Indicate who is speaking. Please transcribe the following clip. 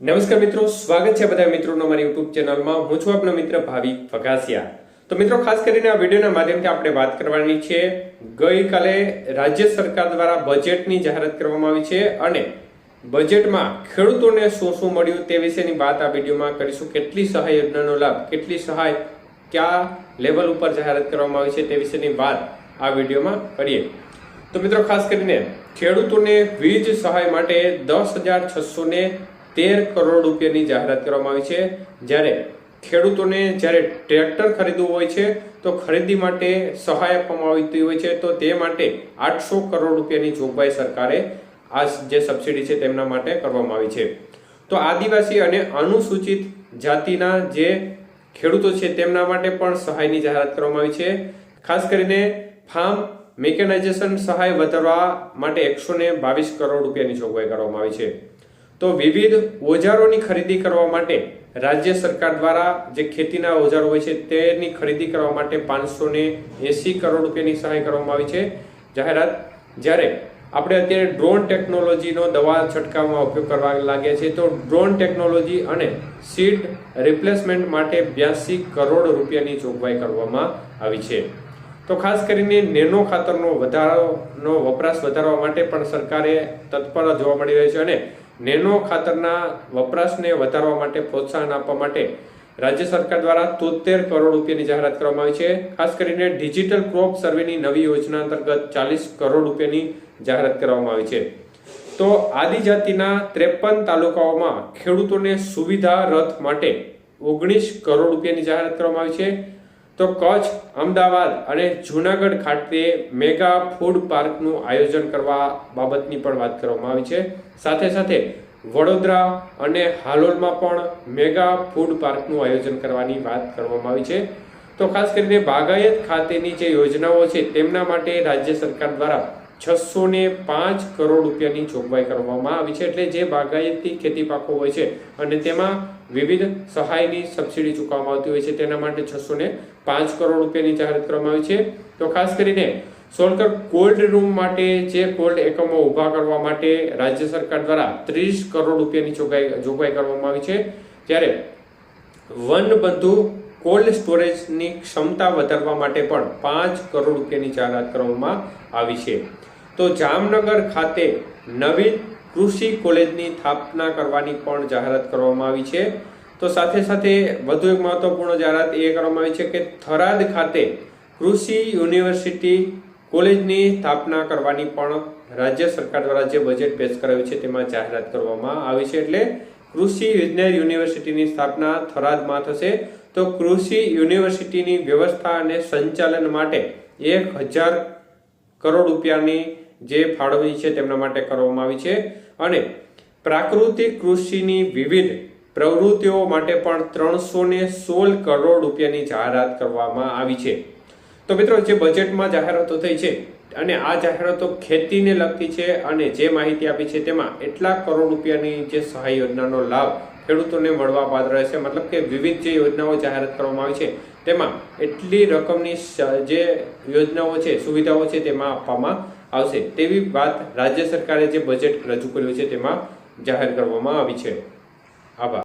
Speaker 1: નમસ્કાર મિત્રો, સ્વાગત છે બધા મિત્રોનો મારી યુટ્યુબ ચેનલમાં. હું છું આપનો મિત્ર ભાવિક ફગાસિયા. તો મિત્રો, ખાસ કરીને આ વિડીયોના માધ્યમથી આપણે વાત કરવાની છે. ગઈકાલે રાજ્ય સરકાર દ્વારા બજેટની જાહેરાત કરવામાં આવી છે અને બજેટમાં ખેડૂતોને શું શું મળ્યું તે વિશેની વાત આ વિડીયોમાં કરીશું. કેટલી સહાય યોજનાનો લાભ, કેટલી સહાય કયા લેવલ ઉપર જાહેરાત કરવામાં આવી છે તે વિશેની વાત આ વિડીયોમાં કરીએ. તો મિત્રો, ખાસ કરીને ખેડૂતોને વીજ સહાય માટે દસ હજાર છસો ને તેર કરોડ રૂપિયાની જાહેરાત કરવામાં આવી છે. જ્યારે ખેડૂતોને જ્યારે ટ્રેક્ટર ખરીદવું હોય છે, તો ખરીદી માટે સહાય આપવામાં આવતી હોય છે. તો તે માટે આઠસો કરોડ રૂપિયાની જોગવાઈ સરકારે આ જે સબસિડી છે તેમના માટે કરવામાં આવી છે. તો આદિવાસી અને અનુસૂચિત જાતિના જે ખેડૂતો છે તેમના માટે પણ સહાયની જાહેરાત કરવામાં આવી છે. ખાસ કરીને ફાર્મ મેકેનાઇઝેશન સહાય વધારવા માટે એકસો બાવીસ કરોડ રૂપિયાની જોગવાઈ કરવામાં આવી છે. તો વિવિધ ઓજારોની ખરીદી કરવા માટે રાજ્ય સરકાર દ્વારા જે ખેતીના ઓજારો હોય છે, તેની ખરીદી કરવા માટે પાંચસો એસી કરોડ રૂપિયાની સહાય કરવામાં આવી છે. જાહેરાત, જ્યારે આપણે અત્યારે ડ્રોન ટેકનોલોજીનો દવા છંટકાવમાં ઉપયોગ કરવા લાગ્યા છે, તો ડ્રોન ટેકનોલોજી અને સીડ રિપ્લેસમેન્ટ માટે બ્યાસી કરોડ રૂપિયાની જોગવાઈ કરવામાં આવી છે. તો ખાસ કરીને નેનો ખાતરનો વધારોનો વપરાશ વધારવા માટે પણ સરકારે તત્પર જોવા મળી રહી છે અને નેનો ખાતરના વપરાશને વધારવા માટે, પ્રોત્સાહન આપવા માટે રાજ્ય સરકાર દ્વારા તોતેર કરોડ રૂપિયાની જાહેરાત કરવામાં આવી છે. ખાસ કરીને ડિજિટલ ક્રોપ સર્વેની નવી યોજના અંતર્ગત ચાલીસ કરોડ રૂપિયાની જાહેરાત કરવામાં આવી છે. તો આદિજાતિના ત્રેપન તાલુકાઓમાં ખેડૂતોને સુવિધા રથ માટે ઓગણીસ કરોડ રૂપિયાની જાહેરાત કરવામાં આવી છે. તો કચ્છ અમદાવાદ અને જૂનાગઢ ખાતે મેગા ફૂડ પાર્કનું આયોજન કરવા બાબતની પણ વાત કરવામાં આવી છે. સાથે સાથે વડોદરા અને હાલોલમાં પણ મેગા ફૂડ પાર્કનું આયોજન કરવાની વાત કરવામાં આવી છે. તો ખાસ કરીને બાગાયત ખાતેની જે યોજનાઓ છે, તેમના માટે રાજ્ય સરકાર દ્વારા છસો ને પાંચ કરોડ રૂપિયાની જોગવાઈ કરવામાં આવી છે એટલે જે બાગાયતી ખેતી પાકો હોય છે અને તેમાં વિવિધ સહાયની સબસિડી ચૂકવવામાં આવતી હોય છે, તેના માટે છસો ને પાંચ કરોડ રૂપિયાની જાહેરાત કરવામાં આવી છે. તો ખાસ કરીને સોલકર કોલ્ડ રૂમ માટે જે કોલ્ડ એકમો ઊભા કરવા માટે રાજ્ય સરકાર દ્વારા ત્રીસ કરોડ રૂપિયાની જોગવાઈ જોગવાઈ કરવામાં આવી છે. ત્યારે વન વનબંધુ કોલ્ડ સ્ટોરેજની ક્ષમતા વધારવા માટે પણ પાંચ કરોડ રૂપિયાની જાહેરાત કરવામાં આવી છે. તો જામનગર ખાતે નવી કૃષિ કોલેજની સ્થાપના કરવાની પણ જાહેરાત કરવામાં આવી છે. તો સાથે સાથે વધુ એક મહત્વપૂર્ણ જાહેરાત એ કરવામાં આવી છે કે થરાદ ખાતે કૃષિ યુનિવર્સિટી કોલેજની સ્થાપના કરવાની પણ રાજ્ય સરકાર દ્વારા જે બજેટ પેશ કરાયું છે તેમાં જાહેરાત કરવામાં આવી છે. એટલે કૃષિ વિજ્ઞાન યુનિવર્સિટીની સ્થાપના થરાદમાં થશે. તો કૃષિ યુનિવર્સિટીની વ્યવસ્થા અને સંચાલન માટે એક હજાર કરોડ રૂપિયાની જે ફાળવણી છે તેમના માટે કરવામાં આવી છે. અને પ્રાકૃતિક કૃષિની વિવિધ પ્રવૃત્તિઓ માટે પણ ત્રણસો ને સોળ કરોડ રૂપિયાની જાહેરાત કરવામાં આવી છે. તો મિત્રો, જે બજેટમાં જાહેરાતો થઈ છે અને આ જાહેરાતો ખેતીને લગતી છે અને જે માહિતી આપી છે તેમાં એટલા કરોડ રૂપિયાની જે સહાય યોજનાનો લાભ ખેડૂતોને મળવા પાત્ર રહેશે. મતલબ કે વિવિધ જે યોજનાઓ જાહેરાત કરવામાં આવી છે, તેમાં એટલી રકમની જે યોજનાઓ છે, સુવિધાઓ છે તેમાં આપવામાં આવશે. તેવી વાત રાજ્ય સરકારે જે બજેટ રજૂ કર્યું છે તેમાં જાહેર કરવામાં આવી છે. આભાર.